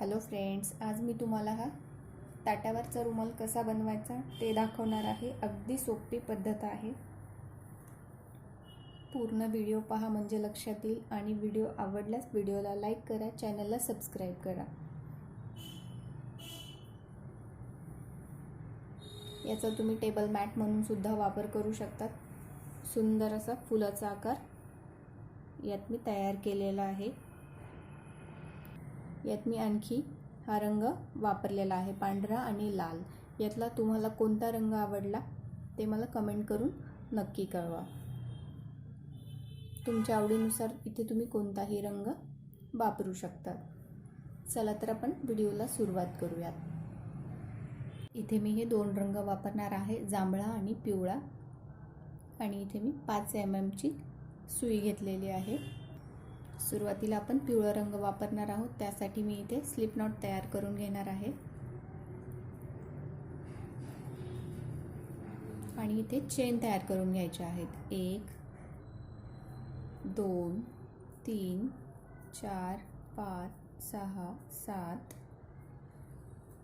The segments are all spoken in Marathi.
हॅलो फ्रेंड्स आज मी तुम्हाला हा ताटावरचा रुमाल कसा बनवायचा ते दाखवणार आहे. अगदी सोपी पद्धत आहे. पूर्ण व्हिडिओ पहा म्हणजे लक्षात येईल आणि व्हिडिओ आवडल्यास व्हिडिओला लाईक करा चॅनलला सबस्क्राईब करा. याचा तुम्ही टेबल मॅट म्हणून सुद्धा वापर करू शकतात. सुंदर असा फुलाचा आकार यात मी तयार केलेला आहे. यात मी आणखी हा रंग वापरलेला आहे पांढरा आणि लाल. यातला तुम्हाला कोणता रंग आवडला ते मला कमेंट करून नक्की कळवा. तुमच्या आवडीनुसार इथे तुम्ही कोणताही रंग वापरू शकता. चला तर आपण व्हिडिओला सुरुवात करूयात. इथे मी हे दोन रंग वापरणार आहे जांभळा आणि पिवळा. आणि इथे मी पाच एम एमची सुई घेतलेली आहे. सुरुवातीला आपण पिवळा रंग वापरणार आहोत. त्यासाठी मी इथे स्लिप नॉट तयार करून घेणार आहे. आणि इथे चेन तयार करून घ्यायचे आहेत. एक दोन तीन चार पाच सहा सात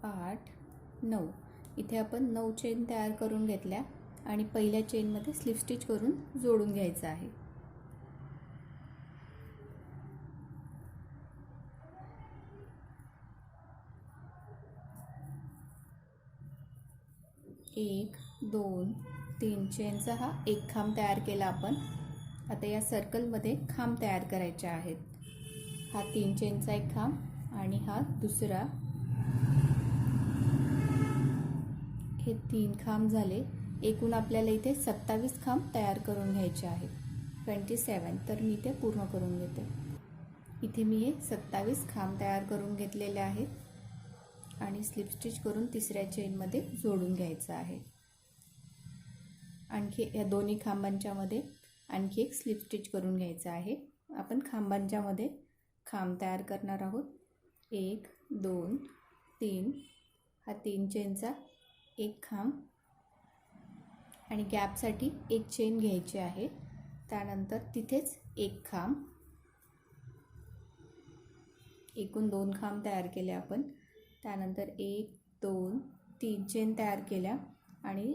आठ नऊ. इथे आपण नऊ चेन तयार करून घेतल्या आणि पहिल्या चेनमध्ये स्लिप स्टिच करून जोडून घ्यायचं आहे. एक दोन तीन चेनचा हा एक खांब तयार केला आपण. आता या सर्कलमध्ये खांब तयार करायचे आहेत. हा तीन चेनचा एक खांब आणि हा दुसरा. हे तीन खांब झाले. एकूण आपल्याला इथे सत्तावीस खांब तयार करून घ्यायचे आहेत. ट्वेंटी सेवन तर मी ते पूर्ण करून घेते. इथे मी हे सत्तावीस खांब तयार करून घेतलेले आहेत. आणि स्लिप स्टिच करून तिसऱ्या चेनमध्ये जोडून घ्यायचं आहे. आणखी या दोन्ही खांबांच्यामध्ये आणखी एक स्लिप स्टिच करून घ्यायचं आहे. आपण खांबांच्यामध्ये खांब तयार करणार आहोत. एक दोन तीन. हा तीन चेनचा एक खांब. आणि गॅपसाठी एक चेन घ्यायची आहे. त्यानंतर तिथेच एक खांब. एकूण दोन खांब तयार केले आपण. त्यानंतर एक दोन तीन चेन तयार केल्या आणि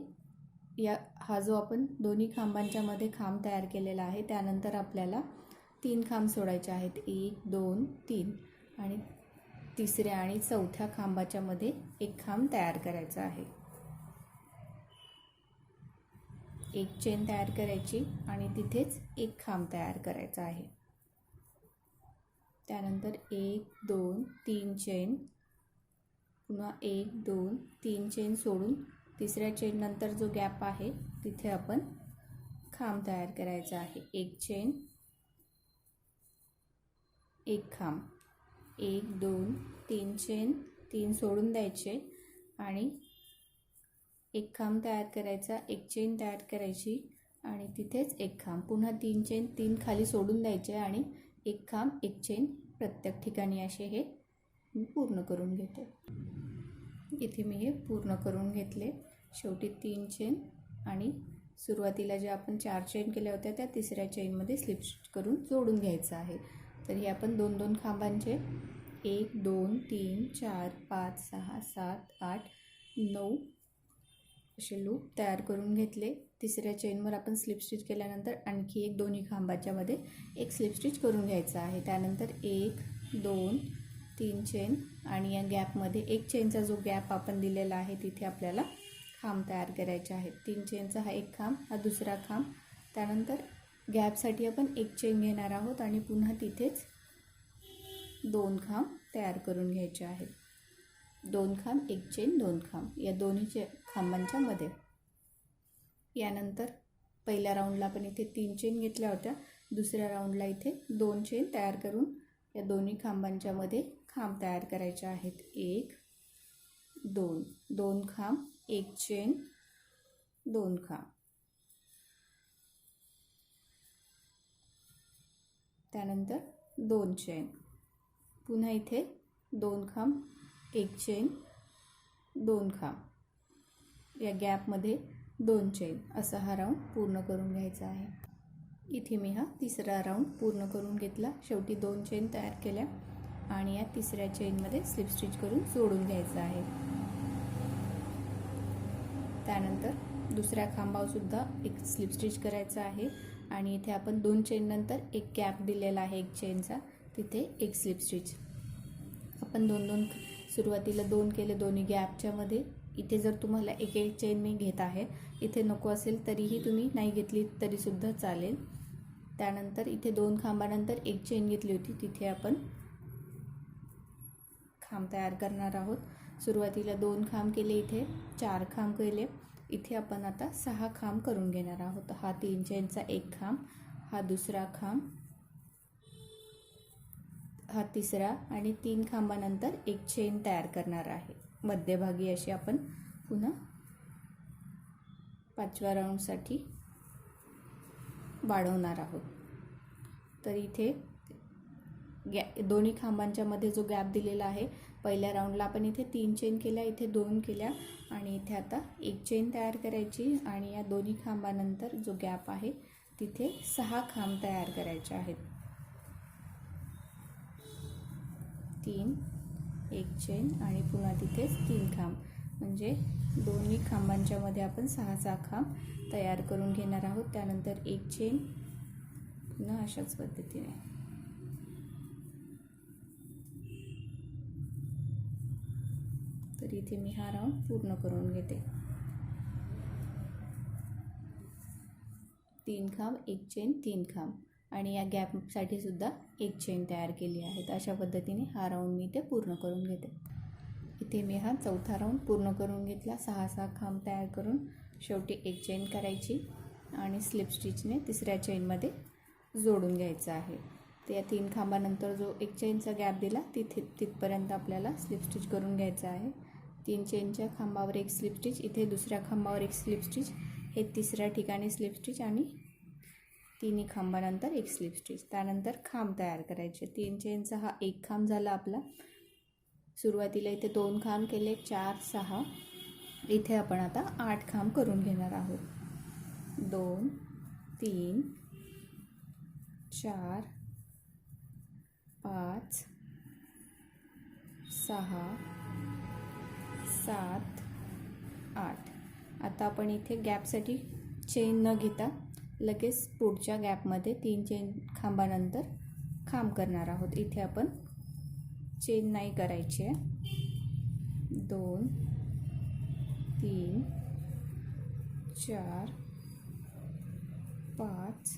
या हा जो आपण दोन्ही खांबांच्या मध्ये खांब तयार केलेला आहे त्यानंतर आपल्याला तीन खांब सोडायचे आहेत. एक दोन तीन आणि तिसऱ्या आणि चौथ्या खांबाच्या मध्ये एक खांब तयार करायचा आहे. एक चेन तयार करायची आणि तिथेच एक खांब तयार करायचा आहे. त्यानंतर एक दोन तीन चेन पुन्हा एक दोन तीन चेन सोडून तिसऱ्या चेन नंतर जो गॅप आहे तिथे आपण खांब तयार करायचा आहे. एक चेन एक खांब. एक दोन तीन चेन तीन सोडून द्यायचे आणि एक खांब तयार करायचा एक चेन तयार करायची आणि तिथेच एक खांब. पुन्हा तीन चेन तीन खाली सोडून द्यायचे आणि एक खांब एक चेन प्रत्येक ठिकाणी असे हे मी पूर्ण करून घेते. इथे मी हे पूर्ण करून घेतले. शेवटी तीन चेन आणि सुरुवातीला ज्या आपण चार चेन केल्या होत्या त्या तिसऱ्या चेनमध्ये स्लिप करून जोडून घ्यायचं आहे. तर हे आपण दोन दोन खांबांचे. एक दोन तीन चार पाच सहा सात आठ नऊ असे लूप तयार करून घेतले. तिसऱ्या चेनवर आपण स्लिप स्टिच केल्यानंतर आणखी एक दोन्ही खांबाच्यामध्ये एक स्लिप स्टिच करून घ्यायचं आहे. त्यानंतर एक दोन तीन चेन आणि या गॅपमध्ये एक चेनचा जो गॅप आपण दिलेला आहे तिथे आपल्याला खांब तयार करायचे आहेत. तीन चेनचा हा एक खांब हा दुसरा खांब. त्यानंतर गॅपसाठी आपण एक चेन घेणार आहोत आणि पुन्हा तिथेच दोन खांब तयार करून घ्यायचे आहेत. दोन खांब एक चेन दोन खांब. या दोन्ही चे खांबांच्या मध्ये. यानंतर पहिल्या राऊंडला आपण इथे तीन चेन घेतल्या होत्या. दुसऱ्या राऊंडला इथे दोन चेन तयार करून या दोन्ही खांबांच्या मध्ये खांब तयार करायचे आहेत. एक दोन. दोन खांब एक चेन दोन खांब. त्यानंतर दोन चेन. पुन्हा इथे दोन खांब एक चेन दोन खांब. या गॅपमध्ये दोन चेन. असा हा राऊंड पूर्ण करून घ्यायचा आहे. इथे मी हा तिसरा राऊंड पूर्ण करून घेतला. शेवटी दोन चेन तयार केल्या. आणि या तिसऱ्या चेनमध्ये स्लिप स्टिच करून जोडून घ्यायचं आहे. त्यानंतर दुसऱ्या खांबावरसुद्धा एक स्लिप स्टिच करायचं आहे आणि इथे आपण दोन चेन नंतर एक गॅप दिलेला आहे एक चेनचा. तिथे एक स्लिप स्टिच. आपण दोन दोन सुरुवातीला दोन केले दोन्ही गॅपच्यामध्ये इथे जर तुम्हाला एक एक चेन मी घेत आहे इथे नको असेल तरीही तुम्ही नाही घेतली तरीसुद्धा चालेल. त्यानंतर इथे दोन खांबानंतर एक चेन घेतली होती तिथे आपण खांब तयार करणार आहोत. सुरुवातीला दोन खांब केले इथे चार खांब केले. इथे आपण आता सहा खांब करून घेणार आहोत. हा तीन चेनचा एक खांब हा दुसरा खांब हा तिसरा आणि तीन खांबानंतर एक चेन तयार करणार आहे. मध्यभागी अशी आपण पुन्हा पाचव्या राऊंडसाठी वाढवणार आहोत. तर इथे गॅ दोन्ही खांबांच्या मध्ये जो गॅप दिलेला आहे पहिल्या राऊंडला आपण इथे तीन चेन केल्या इथे दोन केल्या आणि इथे आता एक चेन तयार करायची आणि या दोन्ही खांबानंतर जो गॅप आहे तिथे सहा खांब तयार करायचे आहेत. तीन एक चेन आणि पुन्हा तिथेच तीन खांब. म्हणजे दोन्ही खांबांच्या मध्ये आपण सहा सहा खांब तयार करून घेणार आहोत. त्यानंतर एक चेन पुन्हा अशाच पद्धतीने. तर इथे मी हा राऊंड पूर्ण करून घेते. तीन खांब एक चेन तीन खांब. आणि या गॅपसाठी सुद्धा एक चेन तयार केली आहे तर अशा पद्धतीने हा राऊंड मी इथे पूर्ण करून घेते. इथे मी हा चौथा राऊंड पूर्ण करून घेतला. सहा सहा खांब तयार करून शेवटी एक चेन करायची आणि स्लिप स्टिचने तिसऱ्या चेनमध्ये जोडून घ्यायचं आहे. तर या तीन खांबानंतर जो एक चेनचा गॅप दिला तिथे तिथपर्यंत आपल्याला स्लिप स्टिच करून घ्यायचं आहे. तीन चेनच्या खांबावर एक स्लिप स्टिच इथे दुसऱ्या खांबावर एक स्लिप स्टिच हे तिसऱ्या ठिकाणी स्लिप स्टिच आणि तिन्ही खांबानंतर एक स्लिप स्टिच त्यानंतर खांब तयार करायचे. तीन चेनचा हा एक खांब झाला आपला. सुरुवातीला इथे दोन खांब केले. चार सहा. इथे आपण आता आठ खांब करून घेणार आहोत. दोन तीन चार पाच सहा सात आठ. आता आपण इथे गॅपसाठी चेन न घेता लगेच पुढच्या गॅपमध्ये तीन चेन खांबानंतर खांब करणार आहोत. इथे आपण चेन नाही करायची आहे. दोन तीन चार पाच.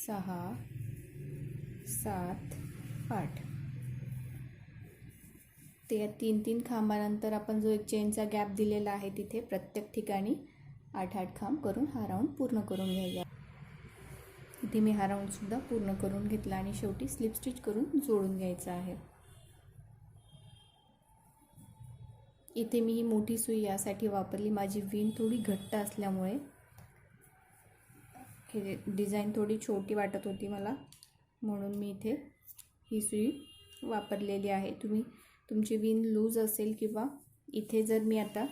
सहा सात पाठ. ते तीन तीन खांबानंतर आपण जो एक चेनचा गॅप दिलेला आहे तिथे प्रत्येक ठिकाणी आठ आठ खांब करून हा राऊंड पूर्ण करून घ्यायचा. इथे मी हा राऊंडसुद्धा पूर्ण करून घेतला आणि शेवटी स्लिप स्टिच करून जोडून घ्यायचा आहे. इथे मी ही मोठी सुई यासाठी वापरली. माझी विण थोडी घट्ट असल्यामुळे हे डिझाईन थोडी छोटी वाटत होती मला. म्हणून मी इथे ही सुई वापरलेली आहे. तुम्ही तुमची विण लूज असेल किंवा इथे जर मी आता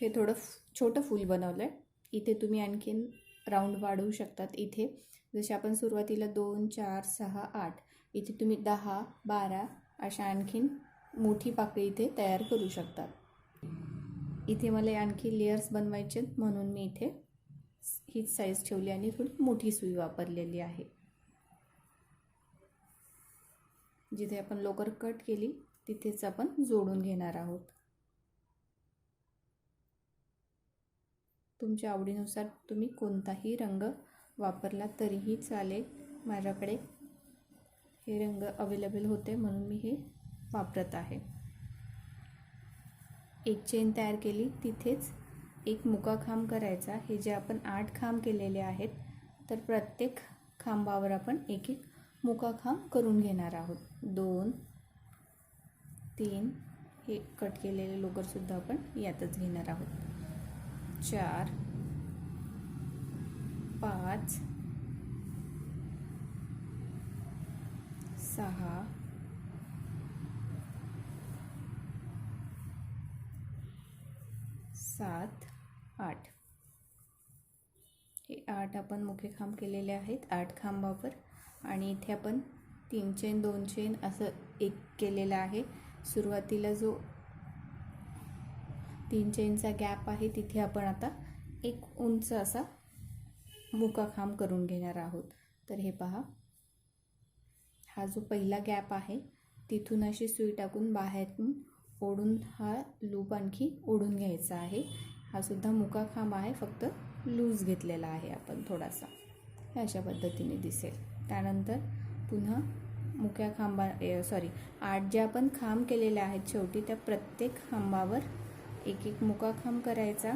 हे थोडं छोटं फूल बनवलं आहे इथे तुम्ही आणखीन राऊंड वाढवू शकतात. इथे जसे आपण सुरुवातीला दोन चार सहा आठ इथे तुम्ही दहा बारा अशा आणखीन मोठी पाकळी इथे तयार करू शकतात इथे मला आणखी लेयर्स बनवायचे म्हणून मी इथे हीच साईज ठेवली आणि थोडी मोठी सुई वापरलेली आहे. जिथे आपण लोकर कट केली तिथेच आपण जोडून घेणार आहोत. तुमच्या आवडीनुसार तुम्ही कोणताही रंग वापरला तरीही चालेल. माझ्याकडे हे रंग अवेलेबल होते म्हणून मी हे वापरत आहे. एक चेन तयार केली तिथेच एक मुका खांब करायचा. हे जे आपण आठ खांब केलेले आहेत तर प्रत्येक खांबावर आपण एक एक मुका करून घेणार आहोत. दोन तीन हे कट केलेले लोकरसुद्धा आपण यातच घेणार आहोत. चार पाच सहा सात आठ. हे आठ आपण मुखे खांब केलेले आहेत. आठ खांबावर आणि इथे आपण तीन चेन दोन चेन असं एक केलेलं आहे. सुरुवातीला जो तीन चेनचा गॅप आहे तिथे आपण आता एक उंच असा मुकाखाम करून घेणार आहोत. तर हे पहा. हा जो पहिला गॅप आहे तिथून अशी सुई टाकून बाहेरून ओढून हा लूप आणखी ओढून घ्यायचा आहे. हा सुद्धा मुकाखाम आहे फक्त लूज घेतलेला आहे आपण थोडासा. हे अशा पद्धतीने दिसेल. त्यानंतर पुन्हा मुक्या खांबा सॉरी आठ ज्या आपण खांब केलेल्या आहेत शेवटी त्या प्रत्येक खांबावर एक एक मुका खांब करायचा.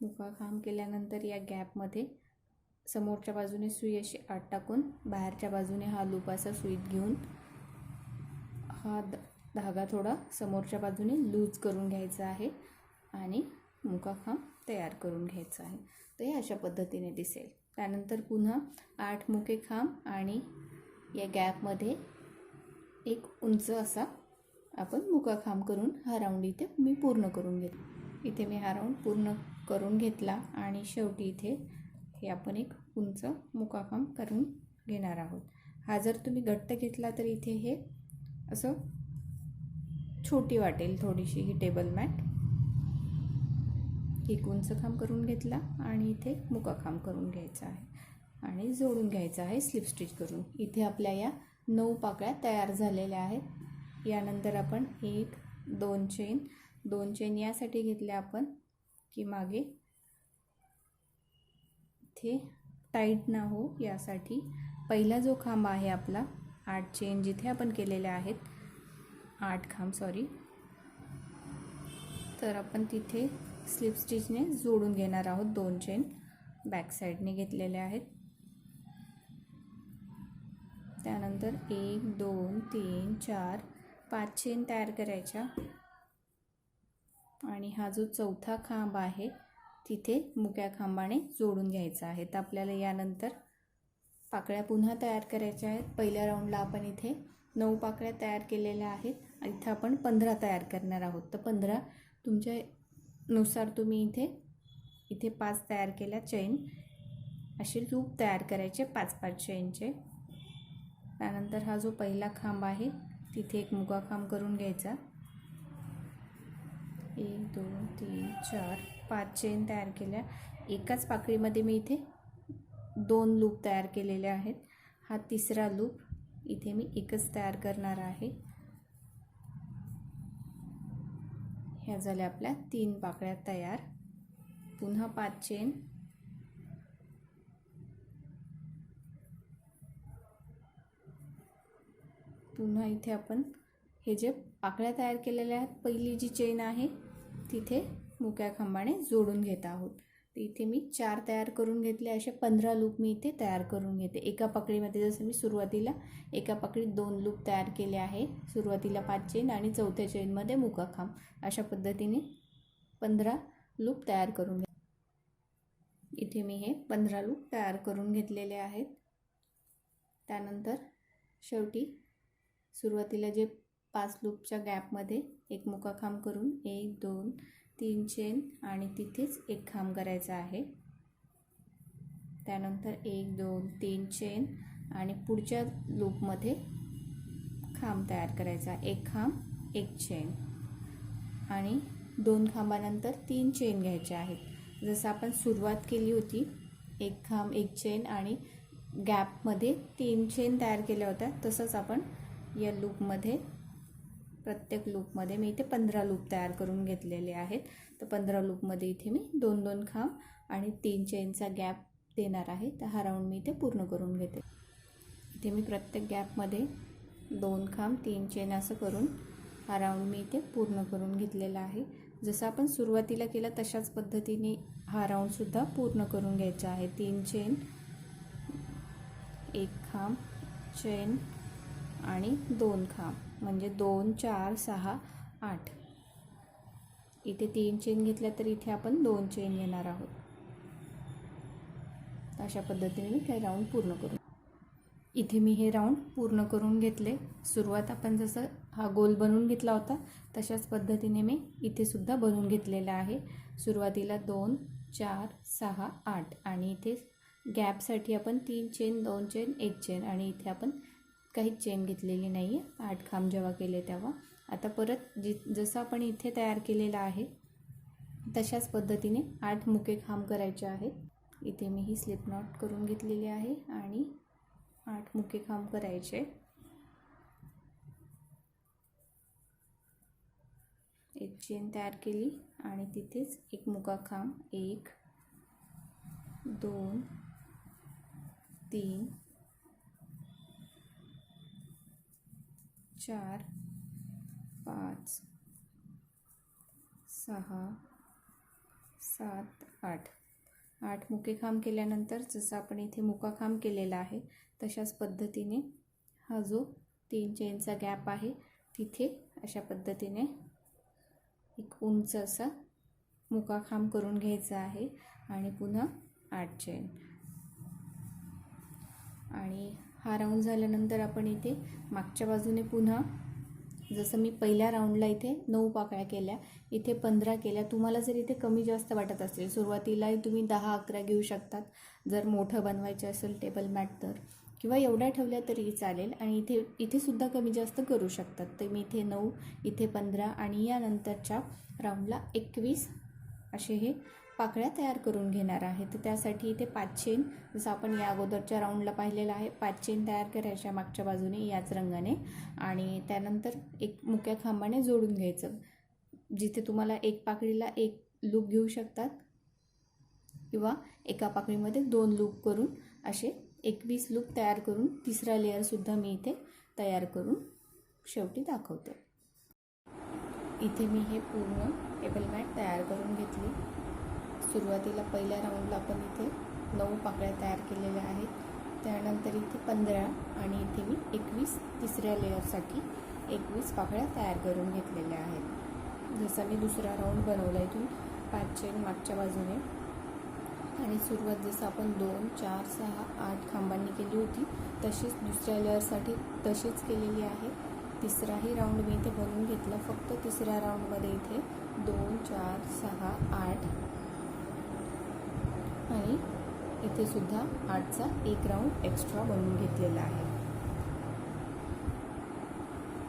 मुका खांब केल्यानंतर या गॅपमध्ये समोरच्या बाजूने सुई अशी आत टाकून बाहेरच्या बाजूने हा लूप असा सुईत घेऊन हा द धागा थोडा समोरच्या बाजूने लूज करून घ्यायचा आहे आणि मुकाखांब तयार करून घ्यायचा आहे. तर हे अशा पद्धतीने दिसेल. त्यानंतर पुन्हा आठ मुके खांब आणि या गॅपमध्ये एक उंच असा आपण मुकाखांब करून हा राऊंड इथे मी पूर्ण करून घेते. इथे मी हा राऊंड पूर्ण करून घेतला आणि शेवटी इथे हे आपण एक उंच मुकाखांब करून घेणार आहोत. हा जर तुम्ही घट्ट घेतला तर इथे हे असं छोटी वाटेल थोडीशी ही टेबल मॅट. एक उंच खांब करून घेतला आणि इथे मुका खांब करून घ्यायचा आहे. आणि जोडून घ्यायचा आहे स्लिप स्टिच करून. इथे आपल्या या नऊ पाकळ्या तयार झालेल्या आहेत. यानंतर आपण एक दोन चेन. दोन चेन यासाठी घेतल्या आपण की मागे इथे टाईट ना हो यासाठी. पहिला जो खांब आहे आपला आठ चेन जिथे आपण केलेल्या आहेत आठ खांब सॉरी तर आपण तिथे स्लिप स्टिचने जोडून घेणार आहोत दोन चेन बॅक साईडने घेतलेले आहेत. त्यानंतर एक दोन तीन चार पाच चेन तयार करायच्या. आणि हा जो चौथा खांब आहे तिथे मुक्या खांबाने जोडून घ्यायचा आहे. तर आपल्याला यानंतर पाकळ्या पुन्हा तयार करायच्या आहेत. पहिल्या राऊंडला आपण इथे नऊ पाकळ्या तयार केलेल्या आहेत. इथं आपण पंधरा तयार करणार आहोत. तर पंधरा तुमच्यानुसार तुम्ही इथे इथे पाच तयार केल्या चैन. असे लूप तयार करायचे पाच पाच चैनचे. त्यानंतर हा जो पहिला खांब आहे तिथे एक मुगा खांब करून घ्यायचा. एक दोन तीन चार पाच चेन तयार केल्या. एकाच पाकळीमध्ये मी इथे दोन लूप तयार केलेले आहेत. हा तिसरा लूप इथे मी एकच तयार करणार आहे. ह्या झाल्या आपल्या तीन पाकळ्या तयार. पुन्हा पाच चेन पुन्हा इथे आपण हे जे पाकळ्या तयार केलेल्या आहेत पहिली जी चेन आहे तिथे मुक्या खांबाने जोडून घेत आहोत. तर इथे मी चार तयार करून घेतले. असे पंधरा लूप मी इथे तयार करून घेते. एका पकडीमध्ये जसं मी सुरुवातीला एका पकडीत दोन लूप तयार केले आहे. सुरुवातीला पाच चेन आणि चौथ्या चेनमध्ये मुकाखांब. अशा पद्धतीने पंधरा लूप तयार करून घे इथे मी हे पंधरा लूप तयार करून घेतलेले आहेत. त्यानंतर शेवटी सुरुवातीला जे पाच लूपच्या गॅपमध्ये एक मुका खांब करून एक दोन तीन चेन आणि तिथेच एक खांब करायचा आहे. त्यानंतर एक दोन तीन चेन आणि पुढच्या लूपमध्ये खांब तयार करायचा. एक खांब एक चेन आणि दोन खांबानंतर तीन चेन घ्यायच्या आहेत. जसं आपण सुरुवात केली होती एक खांब एक चेन आणि गॅपमध्ये तीन चेन तयार केल्या होत्या तसंच आपण या लूपमध्ये प्रत्येक लूपमध्ये मी इथे पंधरा लूप तयार करून घेतलेले आहेत. तर पंधरा लूपमध्ये इथे मी दोन दोन खांब आणि तीन चेनचा गॅप देणार आहे. तर हा राऊंड मी इथे पूर्ण करून घेते. इथे मी प्रत्येक गॅपमध्ये दोन खांब तीन चेन असं करून हा राऊंड मी इथे पूर्ण करून घेतलेला आहे. जसं आपण सुरुवातीला केलं तशाच पद्धतीने हा राऊंडसुद्धा पूर्ण करून घ्यायचा आहे. तीन चेन एक खांब चेन आणि दोन खांब. म्हणजे दोन चार सहा आठ. इथे तीन चेन घेतल्या तर इथे आपण दोन चेन येणार आहोत. अशा पद्धतीने मी काही राऊंड पूर्ण करू. इथे मी हे राऊंड पूर्ण करून घेतले. सुरुवात आपण जसं हा गोल बनवून घेतला होता तशाच पद्धतीने मी इथे सुद्धा बनवून घेतलेला आहे. सुरुवातीला दोन चार सहा आठ आणि इथे गॅपसाठी आपण तीन चेन दोन चेन एक चेन आणि इथे आपण काहीच चेन घेतलेली नाही आहे आठ खांब जेव्हा केले तेव्हा. आता परत जि जसं आपण इथे तयार केलेला आहे तशाच पद्धतीने आठ मुके खांब करायचे आहेत. इथे मी ही स्लिप नॉट करून घेतलेली आहे आणि आठ मुके खांब करायचे. एक चेन तयार केली आणि तिथेच एक मुका खांब. एक दोन तीन चार पाच सहा सात आठ. आठ मुके खांब केल्यानंतर जसं आपण इथे मुका खांब केलेला आहे तशाच पद्धतीने हा जो तीन चेनचा गॅप आहे तिथे अशा पद्धतीने एक उंच असा मुका खांब करून घ्यायचा आहे आणि पुन्हा आठ चेन आणि हा राऊंड झाल्यानंतर आपण इथे मागच्या बाजूने पुन्हा जसं मी पहिल्या राऊंडला इथे नऊ पाकळ्या केल्या इथे पंधरा केल्या. तुम्हाला जर इथे कमी जास्त वाटत असेल सुरुवातीलाही तुम्ही दहा अकरा घेऊ शकतात. जर मोठं बनवायचं असेल टेबल मॅट तर. किंवा एवढ्या ठेवल्या तरी चालेल आणि इथे इथेसुद्धा कमी जास्त करू शकतात. तर मी इथे नऊ इथे पंधरा आणि यानंतरच्या राऊंडला एकवीस असे हे पाकळ्या तयार करून घेणार आहे. तर त्यासाठी इथे पाच चेन जसं आपण या अगोदरच्या राऊंडला पाहिलेलं आहे पाच चेन तयार करायच्या मागच्या बाजूने याच रंगाने आणि त्यानंतर एक मुक्या खांबाने जोडून घ्यायचं. जिथे तुम्हाला एक पाकळीला एक लूप घेऊ शकतात किंवा एका पाकळीमध्ये दोन लूप करून असे एकवीस लूप तयार करून तिसरा लेअरसुद्धा मी इथे तयार करून शेवटी दाखवते. इथे मी हे पूर्ण टेबल मॅट तयार करून घेतली. सुरुवातीला पहिल्या राऊंडला आपण इथे नऊ पाकळ्या तयार केलेल्या आहेत. त्यानंतर इथे पंधरा आणि इथे मी एकवीस तिसऱ्या लेअरसाठी एकवीस पाकळ्या तयार करून घेतलेल्या आहेत. जसा मी दुसरा राऊंड बनवला इथून पाच चेन मागच्या बाजूने. आणि सुरुवात जसं आपण दोन चार सहा आठ खांबांनी केली होती तशीच दुसऱ्या लेअरसाठी तशीच केलेली आहे. तिसराही राऊंड मी इथे बनवून घेतला. फक्त तिसऱ्या राऊंडमध्ये इथे दोन चार सहा आठ आणि इथे सुद्धा आठचा एक राऊंड एक्स्ट्रा बनवून घेतलेला आहे.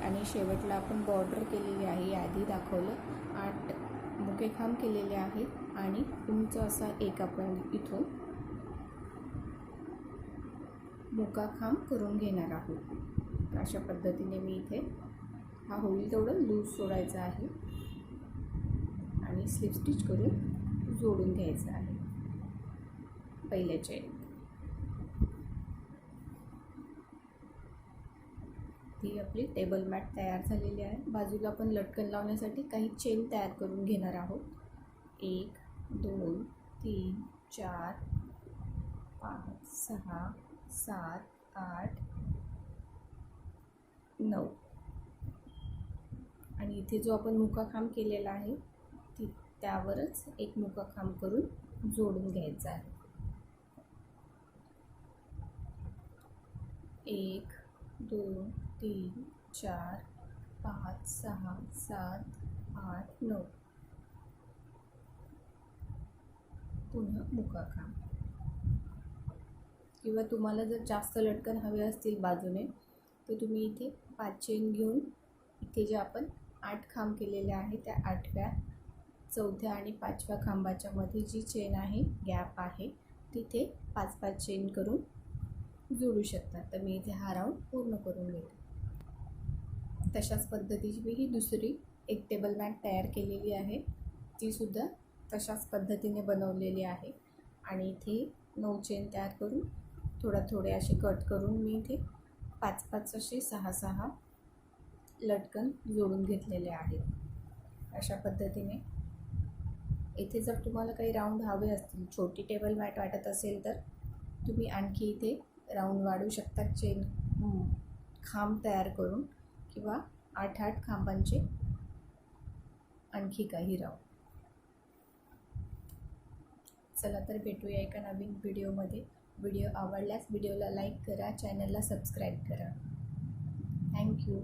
आणि शेवटला आपण बॉर्डर केलेली आहे. यादी दाखवलं. आठ मुकेखांब केलेले आहेत. आणि उंच असा एक आपण इथून मुकाखांब करून घेणार आहोत. अशा पद्धतीने मी इथे हा होईल तेवढं लूज सोडायचा आहे. आणि स्लिप स्टिच करून जोडून घ्यायचा आहे. पहिल्या चेन आपली टेबल मॅट तयार झालेली आहे. बाजूला आपण लटकन लावण्यासाठी काही चेन तयार करून घेणार आहोत. एक दोन तीन चार पाच सहा सात आठ नऊ. आणि इथे जो आपण मुकाखांब केलेला आहे ती त्यावरच एक मुकाखांब करून जोडून घ्यायचा आहे. एक दोन तीन चार पाच सहा सात आठ नऊ. पुन्हा मुका किंवा तुम्हाला जर जास्त लटकन हवे असतील बाजूने तर तुम्ही इथे पाच चेन घेऊन इथे जे आपण आठ खांब केलेले आहे त्या आठव्या चौथ्या आणि पाचव्या खांबाच्या मध्ये जी चेन आहे गॅप आहे तिथे पाच पाच चेन करून जोडू शकतात. तर मी इथे हा राऊंड पूर्ण करून घेते. तशाच पद्धतीची मी ही दुसरी एक टेबल मॅट तयार केलेली आहे. तीसुद्धा तशाच पद्धतीने बनवलेली आहे. आणि इथे नऊ चेन तयार करून थोडा थोडे असे कट करून मी इथे पाच पाच असे सहा सहा लटकन जोडून घेतलेले आहेत. अशा पद्धतीने इथे जर तुम्हाला काही राऊंड हवे असतील छोटी टेबल मॅट वाटत असेल तर तुम्ही आणखी इथे राऊंड वाढू शकता चेन खांब तयार करून किंवा आठ आठ खांबांचे आणखी काही राऊंड चला तर भेटूया एका नवीन व्हिडिओमध्ये व्हिडिओ आवडल्यास व्हिडिओला लाईक करा चॅनलला सबस्क्राईब करा. थँक्यू